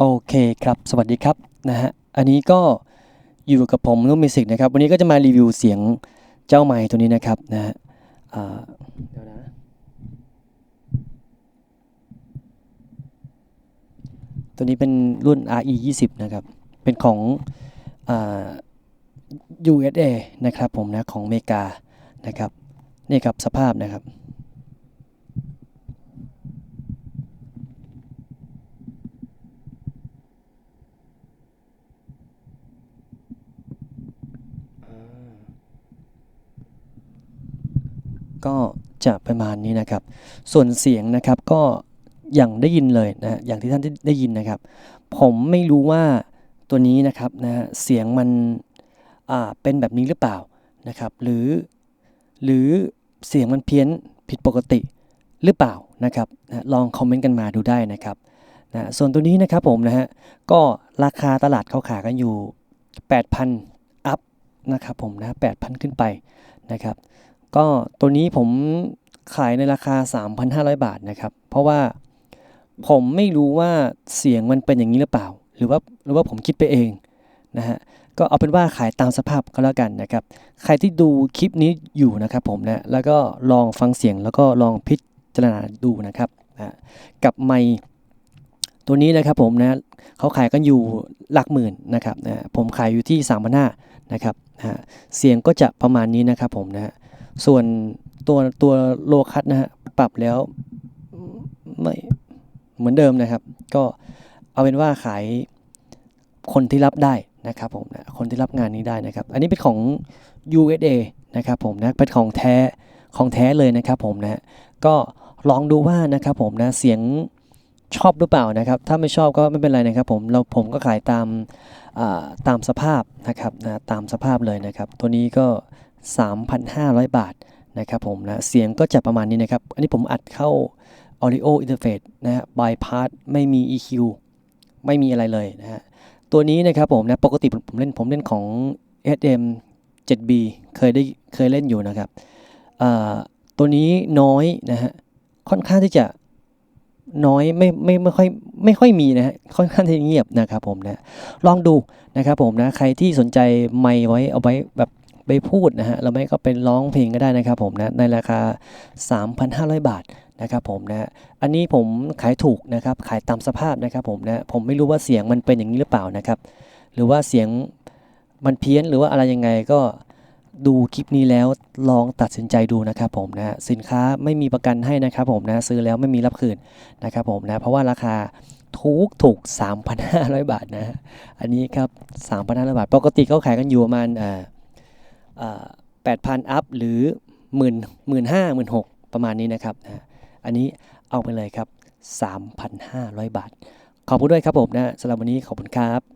โอเคครับสวัสดีครับนะฮะอันนี้ก็อยู่กับผมนุ่มมิสิกนะครับ วันนี้ก็จะมารีวิวเสียงเจ้าไมค์ตัวนี้นะครับนะฮะเดี๋ยวนะตัวนี้เป็นรุ่น RE 20นะครับ เป็นของอ USA นะครับผมนะ ของอเมริกานะครับ นี่ครับสภาพนะครับ ก็จะประมาณนี้นะครับ ส่วนเสียงนะครับก็อย่างได้ยินเลยนะอย่างที่ท่านได้ยินนะครับ ผมไม่รู้ว่าตัวนี้นะครับนะเสียงมันอ่าเป็นแบบนี้หรือเปล่านะครับ หรือหรือเสียงมันเพี้ยนผิดปกติหรือเปล่านะครับนะลองคอมเมนต์กันมาดูได้นะครับนะส่วนตัวนี้นะครับผมนะฮะก็ราคาตลาดเขาขายกันอยู่ 8,000 อัพนะครับผมนะ8,000 ขึ้นไปนะครับ ก็ตัวนี้ผมขายในราคา 3,500 บาทนะครับ เพราะว่าผมไม่รู้ว่าเสียงมันเป็นอย่างนี้หรือเปล่า หรือว่าหรือว่าผมคิดไปเองนะฮะก็เอาเป็นว่าขายตามสภาพก็แล้วกันนะครับ ใครที่ดูคลิปนี้อยู่นะครับผมนะแล้วก็ลองฟังเสียงแล้วก็ลองพิจารณาดูนะครับนะกับไมตัวนี้นะครับผมนะเขาขายกันอยู่หลักหมื่นนะครับนะผมขายอยู่ที่3 5 0 0นะครับนะเสียงก็จะประมาณนี้นะครับผมนะ ส่วนตัวตัวโลคัตนะฮะปรับแล้วไม่เหมือนเดิมนะครับ ก็เอาเป็นว่าขายคนที่รับได้นะครับผมนะคนที่รับงานนี้ได้นะครับ อันนี้เป็นของ USA นะครับผมนะเป็นของแท้ของแท้เลยนะครับผมนะก็ลองดูว่านะครับผมนะเสียงชอบหรือเปล่านะครับ ถ้าไม่ชอบก็ไม่เป็นไรนะครับผมเราผมก็ขายตามตามสภาพนะครับนะตามสภาพเลยนะครับ ตัวนี้ก็ 3,500 บาทนะครับผมนะเสียงก็จะประมาณนี้นะครับ อันนี้ผมอัดเข้า Audio Interface นะฮะ Bypass ไม่มี EQ ไม่มีอะไรเลยนะฮะ ตัวนี้นะครับผมนะปกติผมเล่นผมเล่นของ SM 7B เคยได้เคยเล่นอยู่นะครับตัวนี้น้อยนะฮะ ค่อนข้างที่จะน้อยไม่ไม่ไม่ค่อยไม่ค่อยมีนะฮะค่อนข้างที่เงียบนะครับผมนะลองดูนะครับผมนะใครที่สนใจไมค์ไว้เอาไว้แบบ ไปพูดนะฮะเราไม่ก็เป็นร้องเพลงก็ได้นะครับผมนะในราคา 3,500 บาทนะครับผมนะอันนี้ผมขายถูกนะครับขายตามสภาพนะครับผมนะผมไม่รู้ว่าเสียงมันเป็นอย่างนี้หรือเปล่านะครับหรือว่าเสียงมันเพี้ยนหรือว่าอะไรยังไงก็ดูคลิปนี้แล้วลองตัดสินใจดูนะครับผมนะสินค้าไม่มีประกันให้นะครับผมนะซื้อแล้วไม่มีรับคืนนะครับผมนะเพราะว่าราคาถูกถูก 3,500 บาทนะอันนี้ครับ 3,500 บาท ปกติเขาขายกันอยู่ประมาณอ่า แปดพันอัพหรือหมื่นหมื่นห้าหมื่นหกประมาณนี้นะครับ อันนี้เอาไปเลยครับ 3,500 บาท ขอบคุณด้วยครับผมนะสำหรับวันนี้ขอบคุณครับ